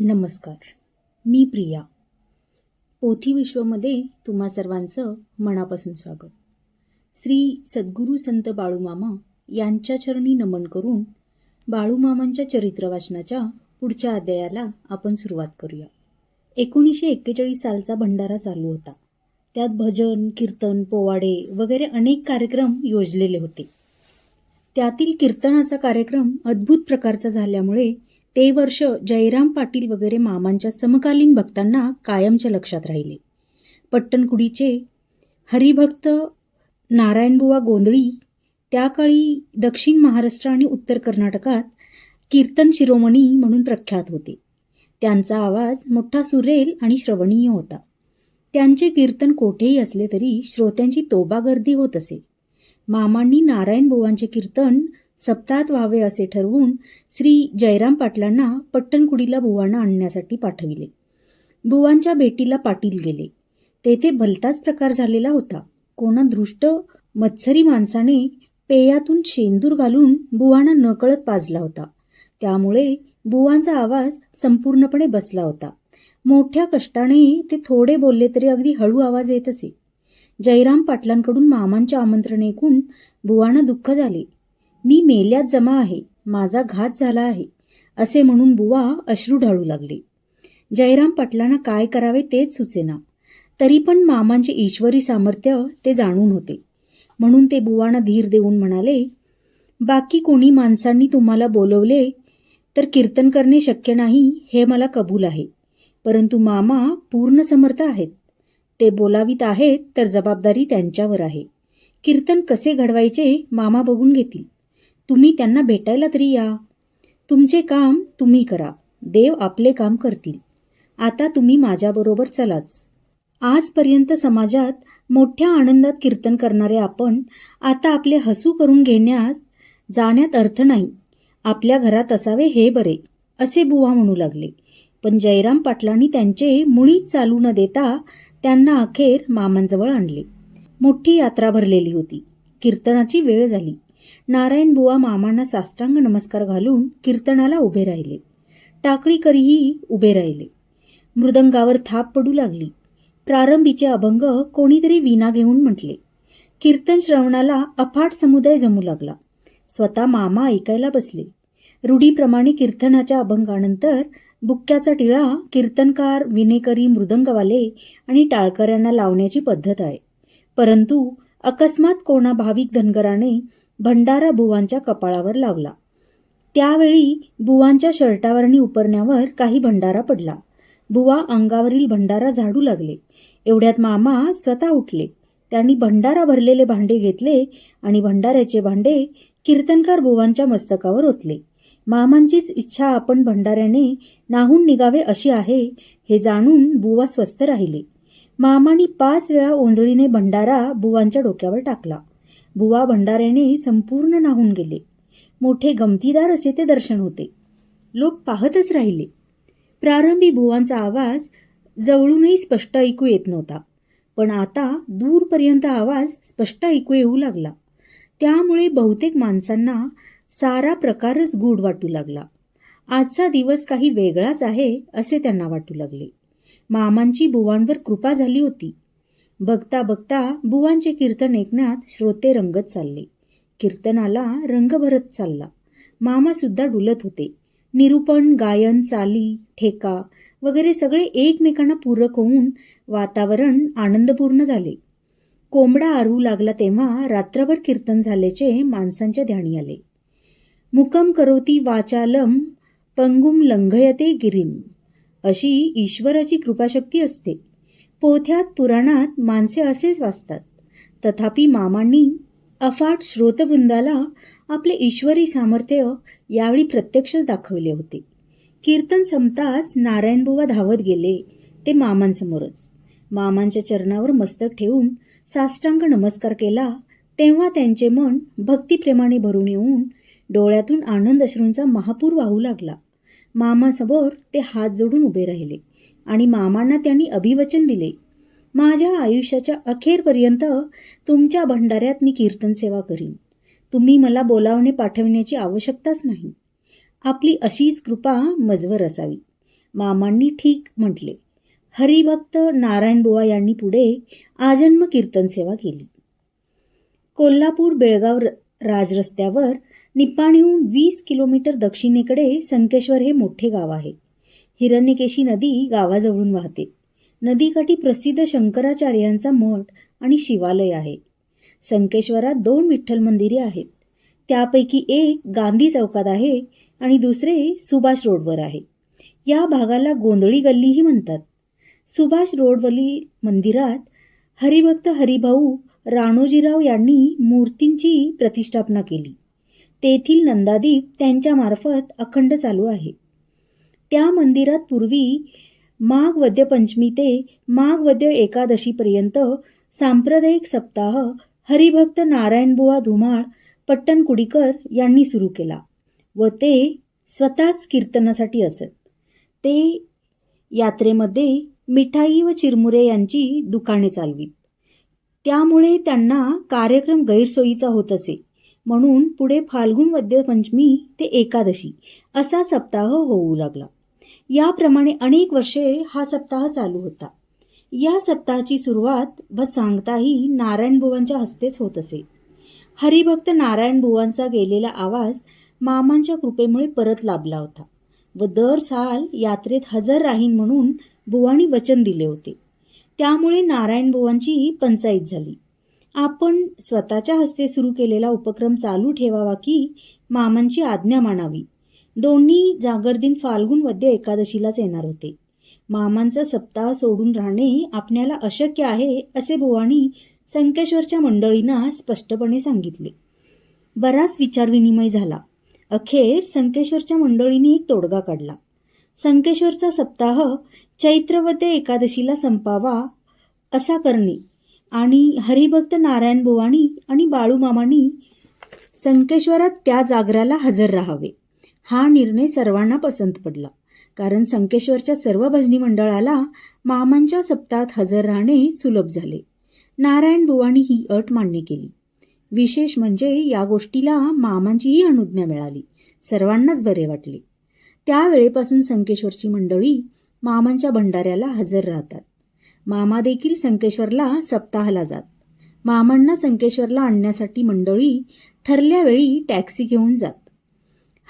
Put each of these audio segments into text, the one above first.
नमस्कार मी प्रिया. पोथी विश्वमध्ये तुम्हा सर्वांचं मनापासून स्वागत. श्री सद्गुरू संत बाळूमामा यांच्या चरणी नमन करून बाळूमामांच्या चरित्र वाचनाच्या पुढच्या अध्यायाला आपण सुरुवात करूया. एकोणीसशे एक्केचाळीस सालचा भंडारा चालू होता. त्यात भजन कीर्तन पोवाडे वगैरे अनेक कार्यक्रम योजलेले होते. त्यातील कीर्तनाचा कार्यक्रम अद्भुत प्रकारचा झाल्यामुळे ते वर्ष जयराम पाटील वगैरे मामांच्या समकालीन भक्तांना कायमच्या लक्षात राहिले. पट्टणकुडीचे हरिभक्त नारायणबुवा गोंधळी त्या काळी दक्षिण महाराष्ट्र आणि उत्तर कर्नाटकात कीर्तन शिरोमणी म्हणून प्रख्यात होते. त्यांचा आवाज मोठा सुरेल आणि श्रवणीय होता. त्यांचे कीर्तन कोठेही असले तरी श्रोत्यांची तोबा गर्दी होत असे. मामांनी नारायण बुवांचे कीर्तन सप्ताहात व्हावे असे ठरवून श्री जयराम पाटलांना पट्टणकुडीला बुवांना आणण्यासाठी पाठविले. बुवांच्या भेटीला पाटील गेले. तेथे भलताच प्रकार झालेला होता. कोणा दृष्ट मत्सरी माणसाने पेयातून शेंदूर घालून बुवांना नकळत पाजला होता. त्यामुळे बुवांचा आवाज संपूर्णपणे बसला होता. मोठ्या कष्टाने ते थोडे बोलले तरी अगदी हळू आवाज येत असे. जयराम पाटलांकडून मामांचे आमंत्रण ऐकून बुवांना दुःख झाले. मी मेल्यात जमा आहे माझा घात झाला आहे असे म्हणून बुवा अश्रू ढाळू लागले. जयराम पाटलांना काय करावे तेच सुचेना. तरी पण मामांचे ईश्वरी सामर्थ्य ते जाणून होते. म्हणून ते बुवांना धीर देऊन म्हणाले बाकी कोणी माणसांनी तुम्हाला बोलवले तर कीर्तन करणे शक्य नाही हे मला कबूल आहे. परंतु मामा पूर्ण समर्थ आहेत. ते बोलावीत आहेत तर जबाबदारी त्यांच्यावर आहे. कीर्तन कसे घडवायचे मामा बघून घेतील. तुम्ही त्यांना भेटायला तरी या. तुमचे काम तुम्ही करा. देव आपले काम करतील. आता तुम्ही माझ्याबरोबर चलाच. आजपर्यंत समाजात मोठ्या आनंदात कीर्तन करणारे आपण आता आपले हसू करून घेण्यात जाण्यात अर्थ नाही. आपल्या घरात असावे हे बरे असे बुवा म्हणू लागले. पण जयराम पाटलांनी त्यांचे मुळीच चालू न देता त्यांना अखेर मामांजवळ आणले. मोठी यात्रा भरलेली होती. कीर्तनाची वेळ झाली. नारायण बुवा मामांना साष्टांग नमस्कार घालून कीर्तनाला उभे राहिले. टाकळीकरीही उभे राहिले. मृदंगावर थाप पडू लागली. प्रारंभीचे अभंग कोणीतरी विना घेऊन म्हटले. कीर्तन श्रवणाला अफाट समुदाय जमू लागला. स्वतः मामा ऐकायला बसले. रूढीप्रमाणे कीर्तनाच्या अभंगानंतर बुक्क्याचा टिळा कीर्तनकार विनेकरी मृदंगवाले आणि टाळकऱ्यांना लावण्याची पद्धत आहे. परंतु अकस्मात कोणा भाविक धनगराने भंडारा बुवांच्या कपाळावर लावला. त्यावेळी बुवांच्या शर्टावरणी उपरण्यावर काही भंडारा पडला. बुवा अंगावरील भंडारा झाडू लागले. एवढ्यात मामा स्वतः उठले. त्यांनी भंडारा भरलेले भांडे घेतले आणि भंडाऱ्याचे भांडे कीर्तनकार बुवांच्या मस्तकावर ओतले. मामांचीच इच्छा आपण भंडाऱ्याने नाहून निघावे अशी आहे हे जाणून बुवा स्वस्थ राहिले. मामानी पाच वेळा ओंजळीने भंडारा बुवांच्या डोक्यावर टाकला. बुवा भंडाऱ्याने संपूर्ण नाहून गेले. मोठे गमतीदार असे ते दर्शन होते. लोक पाहतच राहिले. प्रारंभी बुवांचा आवाज जवळूनही स्पष्ट ऐकू येत नव्हता. पण आता दूरपर्यंत आवाज स्पष्ट ऐकू येऊ लागला. त्यामुळे बहुतेक माणसांना सारा प्रकारच गूढ वाटू लागला. आजचा दिवस काही वेगळाच आहे असे त्यांना वाटू लागले. मामांची बुवांवर कृपा झाली होती. बघता बघता बुवांचे कीर्तन ऐकण्यात श्रोते रंगत चालले. कीर्तनाला रंग भरत चालला. मामासुद्धा डुलत होते. निरूपण गायन चाली ठेका वगैरे सगळे एकमेकांना पूरक होऊन वातावरण आनंदपूर्ण झाले. कोंबडा आरू लागला तेव्हा रात्रभर कीर्तन झाल्याचे माणसांच्या ध्यानी आले. मुकम करोती वाचालम पंगुम लंघयते गिरीम अशी ईश्वराची कृपाशक्ती असते. पोथ्यात पुराणात माणसे असेच वाचतात. तथापि मामांनी अफाट श्रोतवृंदाला आपले ईश्वरी सामर्थ्य यावेळी प्रत्यक्षच दाखवले होते. कीर्तन संपताच नारायणबुवा धावत गेले ते मामांसमोरच. मामांच्या चरणावर मस्तक ठेवून साष्टांग नमस्कार केला तेव्हा त्यांचे मन भक्तिप्रेमाने भरून येऊन डोळ्यातून आनंद अश्रूंचा महापूर वाहू लागला. मामासमोर ते हात जोडून उभे राहिले. आणि मामांना त्यांनी अभिवचन दिले. माझ्या आयुष्याच्या अखेरपर्यंत तुमच्या भंडाऱ्यात मी कीर्तन सेवा करीन. तुम्ही मला बोलावणे पाठविण्याची आवश्यकताच नाही. आपली अशीच कृपा मजवर असावी. मामांनी ठीक म्हटले. हरिभक्त नारायण बुवा यांनी पुढे आजन्म कीर्तन सेवा केली. कोल्हापूर बेळगाव राजरस्त्यावर निप्पाणीहून वीस किलोमीटर दक्षिणेकडे संकेश्वर हे मोठे गाव आहे. हिरण्यकेशी नदी गावाजवळून वाहते. नदीकाठी प्रसिद्ध शंकराचार्यांचा मठ आणि शिवालय आहे. संकेश्वरात दोन विठ्ठल मंदिरे आहेत. त्यापैकी एक गांधी चौकात आहे आणि दुसरे सुभाष रोडवर आहे. या भागाला गोंधळी गल्लीही म्हणतात. सुभाष रोडवरील मंदिरात हरिभक्त हरिभाऊ राणोजीराव यांनी मूर्तींची प्रतिष्ठापना केली. तेथील नंदादीप त्यांच्यामार्फत अखंड चालू आहे. त्या मंदिरात पूर्वी माघ वद्यपंचमी ते माघ वद्य एकादशीपर्यंत सांप्रदायिक सप्ताह हरिभक्त नारायणबुवा धुमाळ पट्टणकुडीकर यांनी सुरू केला व ते स्वतःच कीर्तनासाठी असत. ते यात्रेमध्ये मिठाई व चिरमुरे यांची दुकाने चालवीत. त्यामुळे त्यांना कार्यक्रम गैरसोयीचा होत असे. म्हणून पुढे फाल्गुन वद्यपंचमी ते एकादशी असा सप्ताह होऊ लागला. याप्रमाणे अनेक वर्षे हा सप्ताह चालू होता. या सप्ताहाची सुरुवात व सांगताही नारायणबुवांच्या हस्तेच होत असे. हरिभक्त नारायणबुवांचा गेलेला आवाज मामांच्या कृपेमुळे परत लाभला होता व दर साल यात्रेत हजर राहीन म्हणून बुवांनी वचन दिले होते. त्यामुळे नारायणबुवांची पंचायत झाली. आपण स्वतःच्या हस्ते सुरू केलेला उपक्रम चालू ठेवावा की मामांची आज्ञा मानावी? दोन्ही जागरदिन फाल्गुन वद्य एकादशीलाच येणार होते. मामांचा सप्ताह सोडून राहणे आपल्याला अशक्य आहे असे बुवानी संकेश्वरच्या मंडळींना स्पष्टपणे सांगितले. बराच विचारविनिमय झाला. अखेर संकेश्वरच्या मंडळींनी एक तोडगा काढला. संकेश्वरचा सप्ताह चैत्रवद्य एकादशीला संपावा असा करणे आणि हरिभक्त नारायण बुवानी आणि बाळूमामांनी संकेश्वरात त्या जागराला हजर राहावे. हा निर्णय सर्वांना पसंत पडला. कारण संकेश्वरच्या सर्व भजनी मंडळाला मामांच्या सप्ताहात हजर राहणे सुलभ झाले. नारायण बुवानी ही अट मान्य केली. विशेष म्हणजे या गोष्टीला मामांचीही अनुज्ञा मिळाली. सर्वांनाच बरे वाटले. त्यावेळेपासून संकेश्वरची मंडळी मामांच्या भंडाऱ्याला हजर राहतात. मामा देखील संकेश्वरला सप्ताहाला जात. मामांना संकेश्वरला आणण्यासाठी मंडळी ठरल्या वेळी टॅक्सी घेऊन जात.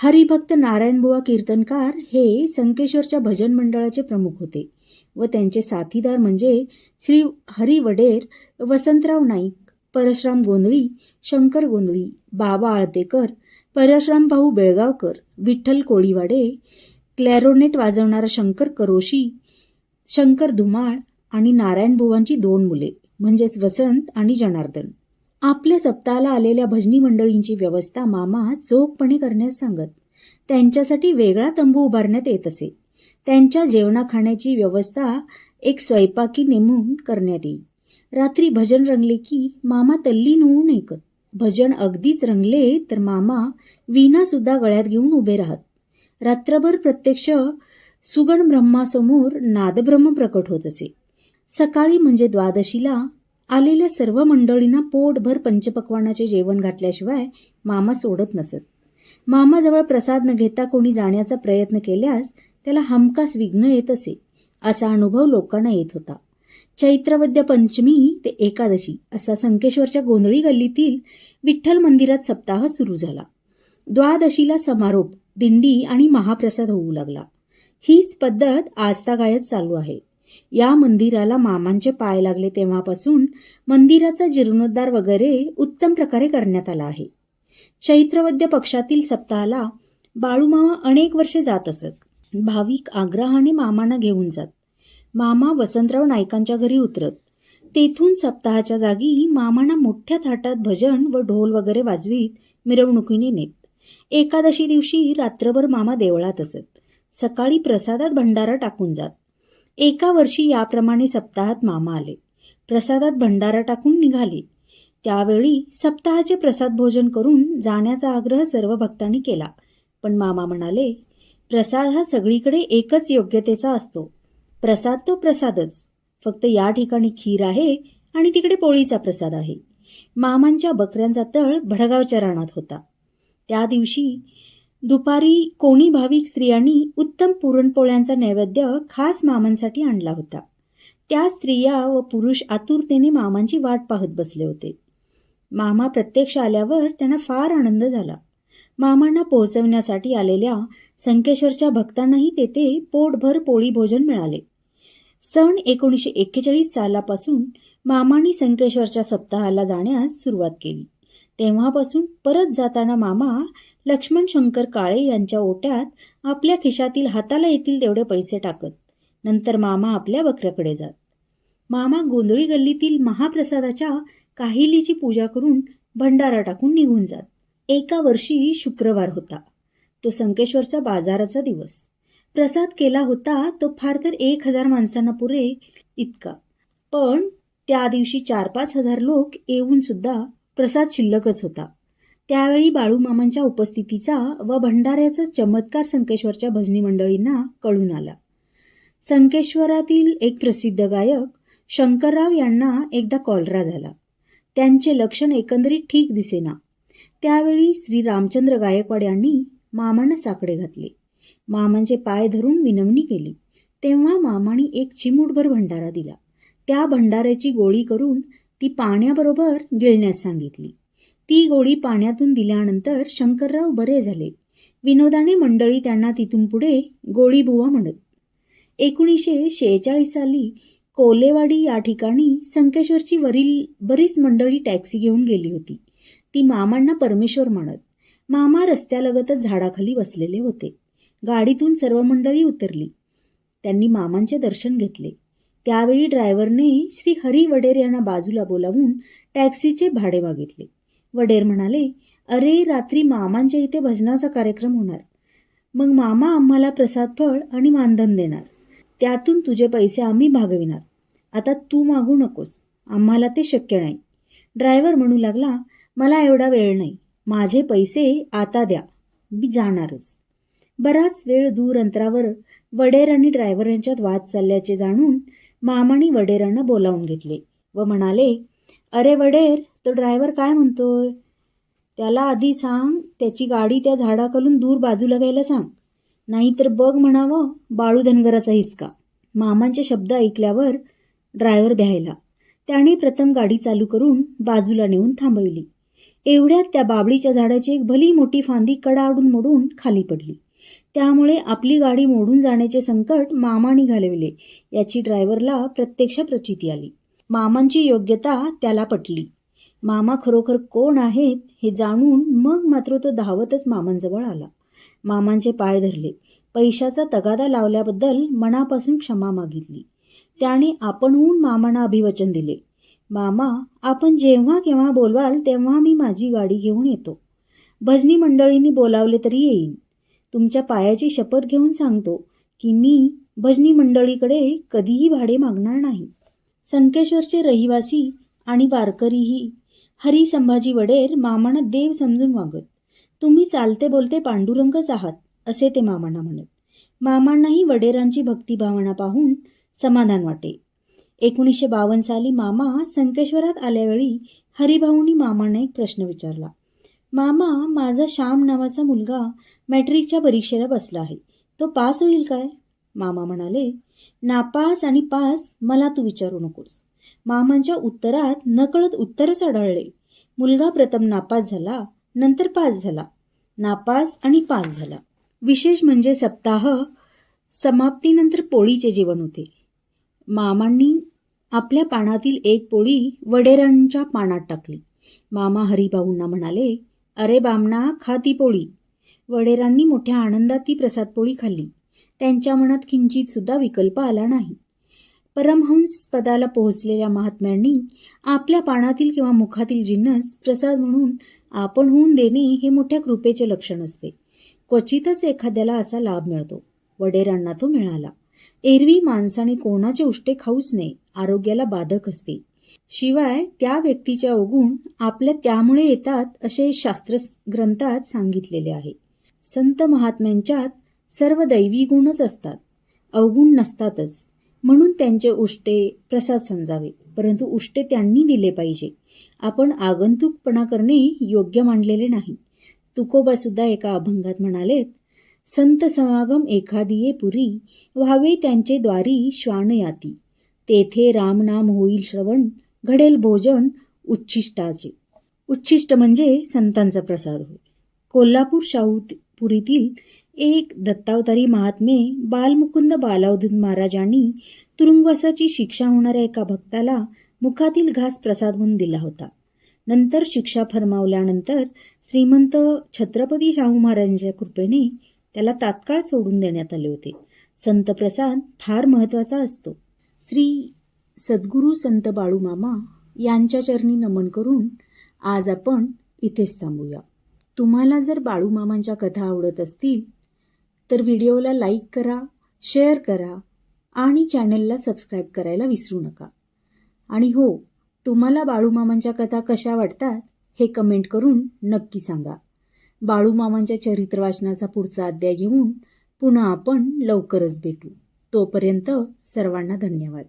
हरिभक्त नारायणबुवा कीर्तनकार हे संकेश्वरच्या भजन मंडळाचे प्रमुख होते व त्यांचे साथीदार म्हणजे श्री हरी वडेर वसंतराव नाईक परशराम गोंधळी शंकर गोंधळी बाबा आळतेकर परशराम भाऊ बेळगावकर विठ्ठल कोळीवाडे क्लॅरोनेट वाजवणारा शंकर करोशी शंकर धुमाळ आणि नारायणबुवांची दोन मुले म्हणजेच वसंत आणि जनार्दन. आपल्या सप्ताहाला आलेल्या भजनी मंडळींची व्यवस्था मामा चोखपणे करण्यास सांगत. त्यांच्यासाठी वेगळा तंबू उभारण्यात येत असे. त्यांच्या जेवणा खाण्याची व्यवस्था एक स्वयंपाकी नेमून करण्यात येई रात्री भजन रंगले की मामा तल्लीन होऊन ऐकत भजन अगदीच रंगले तर मामा विणासुद्धा गळ्यात घेऊन उभे राहत. रात्रभर प्रत्यक्ष सुगण ब्रह्मासमोर नादब्रह्म प्रकट होत असे. सकाळी म्हणजे द्वादशीला आलेल्या सर्व मंडळींना पोटभर पंचपक्वानाचे जेवण घातल्याशिवाय मामा सोडत नसत. मामाजवळ प्रसाद न घेता कोणी जाण्याचा प्रयत्न केल्यास त्याला हमखास विघ्न येत असे असा अनुभव लोकांना येत होता. चैत्रवद्य पंचमी ते एकादशी असा संकेश्वरच्या गोंधळी गल्लीतील विठ्ठल मंदिरात सप्ताह सुरू झाला. द्वादशीला समारोप दिंडी आणि महाप्रसाद होऊ लागला. हीच पद्धत आजतागायत चालू आहे. या मंदिराला मामांचे पाय लागले तेव्हापासून मंदिराचा जीर्णोद्धार वगैरे उत्तम प्रकारे करण्यात आला आहे. चैत्रवद्य पक्षातील सप्ताहाला बाळूमामा अनेक वर्षे जात असत. भाविक आग्रहाने मामांना घेऊन जात. मामा वसंतराव नायकांच्या घरी उतरत. तेथून सप्ताहाच्या जागी मामांना मोठ्या थाटात भजन व ढोल वगैरे वाजवीत मिरवणुकीने नेत. एकादशी दिवशी रात्रभर मामा देवळात असत. सकाळी प्रसादात भंडारा टाकून जात. एका वर्षी याप्रमाणे सप्ताहात मामा आले. प्रसादात भंडारा टाकून निघाले. त्यावेळी सप्ताहाचे प्रसाद भोजन करून जाण्याचा आग्रह सर्व भक्तांनी केला. पण मामा म्हणाले प्रसाद हा सगळीकडे एकच योग्यतेचा असतो. प्रसाद तो प्रसादच. फक्त या ठिकाणी खीर आहे आणि तिकडे पोळीचा प्रसाद आहे. मामांच्या बकऱ्यांचा तळ भडगावच्या रानात होता. त्या दिवशी दुपारी कोणी भाविक स्त्रियांनी उत्तम पुरणपोळ्यांचा नैवेद्य खास मामांसाठी आणला होता. त्या स्त्रिया व पुरुष आतुरतेने मामांची वाट पाहत बसले होते. मामा प्रत्यक्ष आल्यावर त्यांना फार आनंद झाला. मामांना पोहोचवण्यासाठी आलेल्या संकेश्वरच्या भक्तांनाही तेथे पोटभर पोळी भोजन मिळाले. सन एकोणीसशे एक्केचाळीस सालापासून मामांनी संकेश्वरच्या सप्ताहाला जाण्यास सुरुवात केली. तेव्हापासून परत जाताना मामा लक्ष्मण शंकर काळे यांच्या ओट्यात आपल्या खिशातील हाताला येतील तेवढे पैसे टाकत. नंतर मामा आपल्या बकऱ्याकडे जात. मामा गोंधळी गल्लीतील महाप्रसादाच्या काहिलीची पूजा करून भंडारा टाकून निघून जात. एका वर्षी शुक्रवार होता. तो संकेश्वरचा बाजाराचा दिवस. प्रसाद केला होता तो फार तर एक हजार माणसांना पुरे इतका. पण त्या दिवशी चार पाच हजार लोक येऊन सुद्धा प्रसाद शिल्लकच होता. त्यावेळी बाळूमामांच्या उपस्थितीचा व भंडाऱ्याचा चमत्कार संकेश्वरच्या भजनी मंडळींना कळून आला. संकेश्वरातील एक प्रसिद्ध गायक शंकरराव यांना एकदा कॉलरा झाला. त्यांचे लक्षण एकंदरीत ठीक दिसेना. त्यावेळी श्री रामचंद्र गायकवाड यांनी मामांना साकडे घातले. मामांचे पाय धरून विनवणी केली. तेव्हा मामाने एक चिमूटभर भंडारा दिला. त्या भंडाऱ्याची गोळी करून ती पाण्याबरोबर गिळण्यास सांगितली. ती गोळी पाण्यातून दिल्यानंतर शंकरराव बरे झाले. विनोदाने मंडळी त्यांना तिथून पुढे गोळीबुवा म्हणत. एकोणीसशे शेहेचाळीस साली कोलेवाडी या ठिकाणी संकेश्वरची वरील बरीच मंडळी टॅक्सी घेऊन गेली होती. ती मामांना परमेश्वर म्हणत मामा रस्त्यालगतच झाडाखाली बसलेले होते. गाडीतून सर्व मंडळी उतरली. त्यांनी मामांचे दर्शन घेतले. त्यावेळी ड्रायव्हरने श्री हरी वडेर यांना बाजूला बोलावून टॅक्सीचे भाडे मागितले. वडेर म्हणाले अरे रात्री मामांच्या इथे भजनाचा कार्यक्रम होणार. मग मामा आम्हाला प्रसाद फळ आणि मानधन देणार. त्यातून तुझे पैसे आम्ही भागविणार. आता तू मागू नकोस. आम्हाला ते शक्य नाही. ड्रायव्हर म्हणू लागला मला एवढा वेळ नाही. माझे पैसे आता द्या. मी जाणारच. बराच वेळ दूर अंतरावर वडेर आणि ड्रायव्हर यांच्यात वाद चालल्याचे जाणून मामाने वडेरांना बोलावून घेतले व म्हणाले अरे वडेर तो ड्रायव्हर काय म्हणतोय? त्याला आधी सांग त्याची गाडी त्या झाडाखालून दूर बाजूला घ्यायला सांग. नाहीतर बघ म्हणावं बाळू धनगराचा हिसका. मामांचे शब्द ऐकल्यावर ड्रायव्हर भ्यायला. त्याने प्रथम गाडी चालू करून बाजूला नेऊन थांबविली. एवढ्यात त्या बाबळीच्या झाडाची एक भली मोठी फांदी कडाडून मोडून खाली पडली. त्यामुळे आपली गाडी मोडून जाण्याचे संकट मामाने घालविले. याची ड्रायव्हरला प्रत्यक्ष प्रचिती आली. मामांची योग्यता त्याला पटली. मामा खरोखर कोण आहेत हे जाणून मग मात्र तो धावतच मामांजवळ आला. मामांचे पाय धरले. पैशाचा तगादा लावल्याबद्दल मनापासून क्षमा मागितली. त्याने आपणहून मामांना अभिवचन दिले. मामा आपण जेव्हा केव्हा बोलवाल तेव्हा मी माझी गाडी घेऊन येतो. भजनी मंडळींनी बोलावले तरी येईन. तुमच्या पायाची शपथ घेऊन सांगतो की मी भजनी मंडळीकडे कधीही भाडे मागणार नाही. संकेश्वरचे रहिवासी आणि वारकरीही हरी संभाजी वडेर मामांना देव समजून वागत. तुम्ही चालते बोलते पांडुरंगच आहात असे ते मामांना म्हणत. मामांनाही वडेरांची भक्तिभावना पाहून समाधान वाटे. एकोणीसशे बावन्न साली मामा संकेश्वरात आल्यावेळी हरिभाऊंनी मामांना एक प्रश्न विचारला. मामा माझा श्याम नावाचा मुलगा मॅट्रिकच्या परीक्षेला बसला आहे. तो पास होईल काय? मामा म्हणाले नापास आणि पास मला तू विचारू नकोस. मामांच्या उत्तरात नकळत उत्तरच आढळले. मुलगा प्रथम नापास झाला नंतर पास झाला. नापास आणि पास झाला. विशेष म्हणजे सप्ताह समाप्तीनंतर पोळीचे जेवण होते. मामांनी आपल्या पानातील एक पोळी वडेरांच्या पानात टाकली. मामा हरिभाऊंना म्हणाले अरे बामणा खा ती पोळी. वडेरांनी मोठ्या आनंदात ती प्रसादपोळी खाल्ली. त्यांच्या मनात किंचित सुद्धा विकल्प आला नाही. परमहंस पदाला पोहोचलेल्या महात्म्यांनी आपल्या पानातील किंवा मुखातील जिन्नस प्रसाद म्हणून आपण होऊन देणे हे मोठ्या कृपेचे लक्षण असते. क्वचितच एखाद्याला असा लाभ मिळतो. वडेरांना तो मिळाला. एरवी माणसाने कोणाचे उष्टे खाऊच नये आरोग्याला बाधक असते. शिवाय त्या व्यक्तीच्या अवगुण आपल्या त्यामुळे येतात असे शास्त्र ग्रंथात सांगितलेले आहे. संत महात्म्यांच्यात सर्व दैवी गुणच असतात. अवगुण नसतातच. म्हणून त्यांचे उष्टे प्रसाद समजावे. परंतु उष्टे त्यांनी दिले पाहिजे. आपण आगंतुकपणा करणे योग्य मानलेले नाही. तुकोबासुद्धा एका अभंगात म्हणालेत संत समागम एखादिये पुरी व्हावे त्यांचे द्वारी श्वान याती. तेथे रामनाम होईल श्रवण घडेल भोजन उच्छिष्टाचे. उच्छिष्ट म्हणजे संतांचा प्रसाद होय. कोल्हापूर शाहू पुरीतील एक दत्तावतारी महात्मे बालमुकुंद बालावधूत महाराजांनी तुरुंगवासाची शिक्षा होणाऱ्या एका भक्ताला मुखातील घास प्रसाद म्हणून दिला होता. नंतर शिक्षा फरमावल्यानंतर श्रीमंत छत्रपती शाहू महाराजांच्या कृपेने त्याला तात्काळ सोडून देण्यात आले होते. संत प्रसाद फार महत्त्वाचा असतो. श्री सद्गुरू संत बाळूमामा यांच्या चरणी नमन करून आज आपण इथेच थांबूया. तुम्हाला जर बाळूमामांच्या कथा आवडत असतील तर व्हिडिओला लाईक करा शेअर करा आणि चॅनलला सबस्क्राईब करायला विसरू नका. आणि हो तुम्हाला बाळूमामांच्या कथा कशा वाटतात हे कमेंट करून नक्की सांगा. बाळूमामांच्या चरित्र वाचनाचा पुढचा अध्याय घेऊन पुन्हा आपण लवकरच भेटू. तोपर्यंत सर्वांना धन्यवाद.